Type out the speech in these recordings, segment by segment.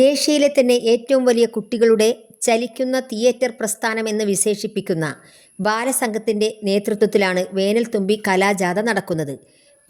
ഏഷ്യയിലെ തന്നെ ഏറ്റവും വലിയ കുട്ടികളുടെ ചലിക്കുന്ന തിയേറ്റർ പ്രസ്ഥാനം എന്ന് വിശേഷിപ്പിക്കുന്ന ബാലസംഘത്തിന്റെ നേതൃത്വത്തിലാണ് വേനൽത്തുമ്പി കലാജാഥ നടക്കുന്നത്.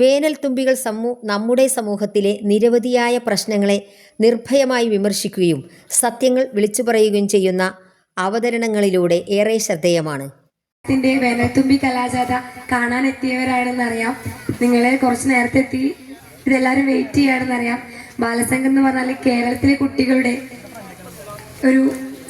വേനൽത്തുമ്പികൾ സമൂ നമ്മുടെ സമൂഹത്തിലെ നിരവധിയായ പ്രശ്നങ്ങളെ നിർഭയമായി വിമർശിക്കുകയും സത്യങ്ങൾ വിളിച്ചു പറയുകയും ചെയ്യുന്ന അവതരണങ്ങളിലൂടെ ഏറെ ശ്രദ്ധേയമാണ്. വേനൽത്തുമ്പി കലാജാഥ കാണാൻ എത്തിയവരാണെന്നറിയാം നിങ്ങളെ കുറച്ച് നേരത്തെ എത്തി ഇതെല്ലാവരും വെയിറ്റ് ചെയ്യാണെന്നറിയാം. ബാലസംഘം എന്ന് പറഞ്ഞാൽ കേരളത്തിലെ കുട്ടികളുടെ ഒരു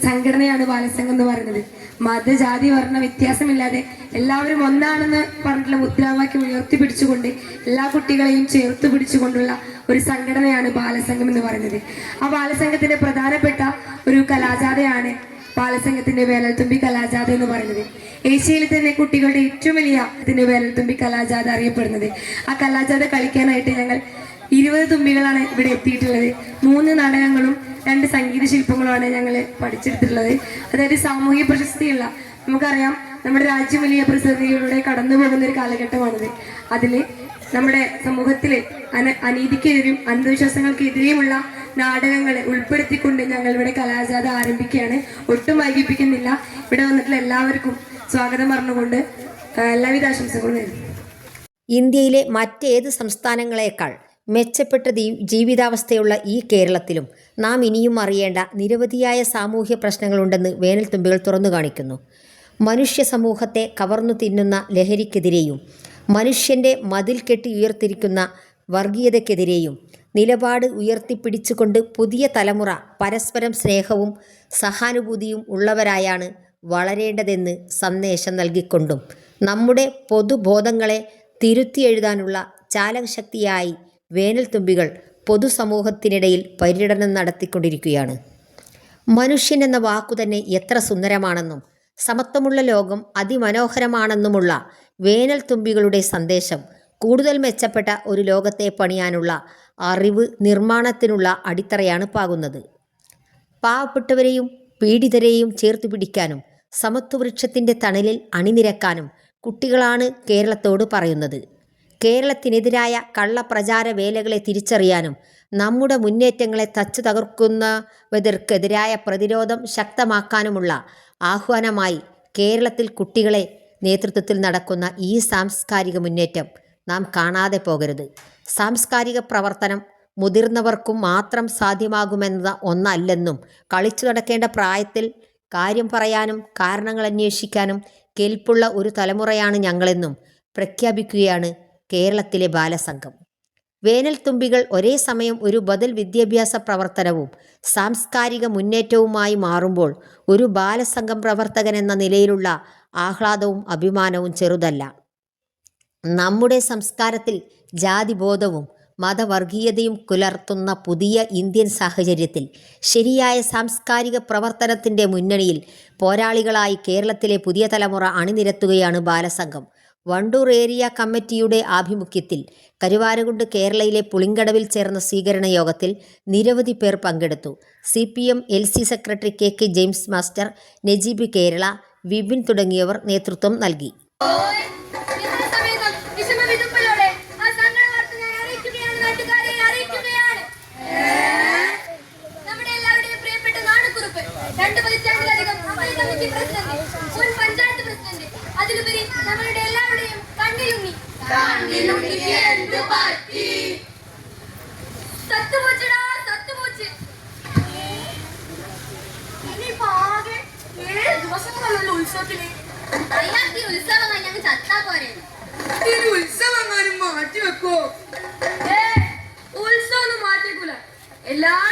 സംഘടനയാണ് ബാലസംഘം എന്ന് പറയുന്നത്. മത ജാതി വർണ വ്യത്യാസമില്ലാതെ എല്ലാവരും ഒന്നാണെന്ന് പറഞ്ഞിട്ടുള്ള മുദ്രാവാക്യം ഉയർത്തിപ്പിടിച്ചുകൊണ്ട് എല്ലാ കുട്ടികളെയും ചേർത്ത് പിടിച്ചുകൊണ്ടുള്ള ഒരു സംഘടനയാണ് ബാലസംഘം എന്ന് പറയുന്നത്. ആ ബാലസംഘത്തിന്റെ പ്രധാനപ്പെട്ട ഒരു കലാജാഥയാണ് ബാലസംഘത്തിന്റെ വേനൽത്തുമ്പി കലാജാഥ എന്ന് പറയുന്നത്. ഏഷ്യയിൽ തന്നെ കുട്ടികളുടെ ഏറ്റവും വലിയ ഇതിന്റെ വേനൽത്തുമ്പി കലാജാഥ അറിയപ്പെടുന്നത്. ആ കലാജാഥ കളിക്കാനായിട്ട് ഞങ്ങൾ ഇരുപത് തുമ്പികളാണ് ഇവിടെ എത്തിയിട്ടുള്ളത്. മൂന്ന് നാടകങ്ങളും രണ്ട് സംഗീത ശില്പങ്ങളുമാണ് ഞങ്ങൾ പഠിച്ചെടുത്തിട്ടുള്ളത്. അതായത് സാമൂഹിക പ്രശസ്തിയുള്ള നമുക്കറിയാം നമ്മുടെ രാജ്യം വലിയ പ്രതിസന്ധികളിലൂടെ കടന്നു പോകുന്ന ഒരു കാലഘട്ടമാണിത്. അതിൽ നമ്മുടെ സമൂഹത്തിലെ അന അനീതിക്കെതിരെയും അന്ധവിശ്വാസങ്ങൾക്കെതിരെയുമുള്ള നാടകങ്ങളെ ഉൾപ്പെടുത്തിക്കൊണ്ട് ഞങ്ങൾ ഇവിടെ കലാജാഥ ആരംഭിക്കുകയാണ്. ഒട്ടും വൈകിപ്പിക്കുന്നില്ല. ഇവിടെ വന്നിട്ടുള്ള എല്ലാവർക്കും സ്വാഗതം പറഞ്ഞുകൊണ്ട് എല്ലാവിധ ആശംസകളും നേരുന്നു. ഇന്ത്യയിലെ മറ്റേത് സംസ്ഥാനങ്ങളെക്കാൾ മെച്ചപ്പെട്ട ജീവിതാവസ്ഥയുള്ള ഈ കേരളത്തിലും നാം ഇനിയും അറിയേണ്ട നിരവധിയായ സാമൂഹ്യ പ്രശ്നങ്ങളുണ്ടെന്ന് വേനൽത്തുമ്പികൾ തുറന്നു കാണിക്കുന്നു. മനുഷ്യ സമൂഹത്തെ കവർന്നു തിന്നുന്ന ലഹരിക്കെതിരെയും മനുഷ്യന്റെ മതിൽ കെട്ടി ഉയർത്തിരിക്കുന്ന വർഗീയതയ്ക്കെതിരെയും നിലപാട് ഉയർത്തിപ്പിടിച്ചുകൊണ്ട് പുതിയ തലമുറ പരസ്പരം സ്നേഹവും സഹാനുഭൂതിയും ഉള്ളവരായാണ് വളരേണ്ടതെന്ന് സന്ദേശം നൽകിക്കൊണ്ടും നമ്മുടെ പൊതുബോധങ്ങളെ തിരുത്തി എഴുതാനുള്ള ചാലകശക്തിയായി വേനൽത്തുമ്പികൾ പൊതുസമൂഹത്തിനിടയിൽ പര്യടനം നടത്തിക്കൊണ്ടിരിക്കുകയാണ്. മനുഷ്യൻ എന്ന വാക്കു തന്നെ എത്ര സുന്ദരമാണെന്നും സമത്വമുള്ള ലോകം അതിമനോഹരമാണെന്നുമുള്ള വേനൽത്തുമ്പികളുടെ സന്ദേശം കൂടുതൽ മെച്ചപ്പെട്ട ഒരു ലോകത്തെ പണിയാനുള്ള അറിവ് നിർമ്മാണത്തിനുള്ള അടിത്തറയാണ് പാകുന്നത്. പാവപ്പെട്ടവരെയും പീഡിതരെയും ചേർത്ത് പിടിക്കാനും സമത്വവൃക്ഷത്തിന്റെ തണലിൽ അണിനിരക്കാനും കുട്ടികളാണ് കേരളത്തോട് പറയുന്നത്. കേരളത്തിനെതിരായ കള്ളപ്രചാര വേലകളെ തിരിച്ചറിയാനും നമ്മുടെ മുന്നേറ്റങ്ങളെ തച്ചു തകർക്കുന്നവർക്കെതിരായ പ്രതിരോധം ശക്തമാക്കാനുമുള്ള ആഹ്വാനമായി കേരളത്തിൽ കുട്ടികളെ നേതൃത്വത്തിൽ നടക്കുന്ന ഈ സാംസ്കാരിക മുന്നേറ്റം നാം കാണാതെ പോകരുത്. സാംസ്കാരിക പ്രവർത്തനം മുതിർന്നവർക്കും മാത്രം സാധ്യമാകുമെന്ന ഒന്നല്ലെന്നും കളിച്ചു നടക്കേണ്ട പ്രായത്തിൽ കാര്യം പറയാനും കാരണങ്ങൾ അന്വേഷിക്കാനും കെൽപ്പുള്ള ഒരു തലമുറയാണ് ഞങ്ങളെന്നും പ്രഖ്യാപിക്കുകയാണ് കേരളത്തിലെ ബാലസംഘം. വേനൽത്തുമ്പികൾ ഒരേ സമയം ഒരു ബദൽ വിദ്യാഭ്യാസ പ്രവർത്തനവും സാംസ്കാരിക മുന്നേറ്റവുമായി മാറുമ്പോൾ ഒരു ബാലസംഘം പ്രവർത്തകൻ എന്ന നിലയിലുള്ള ആഹ്ലാദവും അഭിമാനവും ചെറുതല്ല. നമ്മുടെ സംസ്കാരത്തിൽ ജാതിബോധവും മതവർഗീയതയും പുലർത്തുന്ന പുതിയ ഇന്ത്യൻ സാഹചര്യത്തിൽ ശരിയായ സാംസ്കാരിക പ്രവർത്തനത്തിന്റെ മുന്നണിയിൽ പോരാളികളായി കേരളത്തിലെ പുതിയ തലമുറ അണിനിരത്തുകയാണ് ബാലസംഘം. വണ്ടൂർ ഏരിയ കമ്മിറ്റിയുടെ ആഭിമുഖ്യത്തിൽ കരുവാരകുണ്ട് കേരളയിലെ പുളിങ്കടവിൽ ചേർന്ന സ്വീകരണ യോഗത്തിൽ നിരവധി പേർ പങ്കെടുത്തു. C P M L C secretary K K James master Najeeb Kerala Vipin തുടങ്ങിയവർ നേതൃത്വം നൽകി. രണ്ട് മുൻ പഞ്ചായത്ത് അതിലുപരി നമ്മളുടെ എല്ലാവരുടെയും കണ്ണിലുങ്ങി സത്തുപോച്ചടാ സത്തുപോച്ച് ഇനിയിപ്പോ ആകെ ഏഴ് ദിവസങ്ങളുള്ള ഉത്സവത്തിന് അയാൾക്ക് ഈ ഉത്സവം കഴിഞ്ഞ് ചത്താ പോരെ ഇനി ഉത്സവങ്ങാനും മാറ്റി വെക്കോ. ഏ, ഉത്സവമൊന്നും മാറ്റിക്കൂല എല്ലായിടത്തും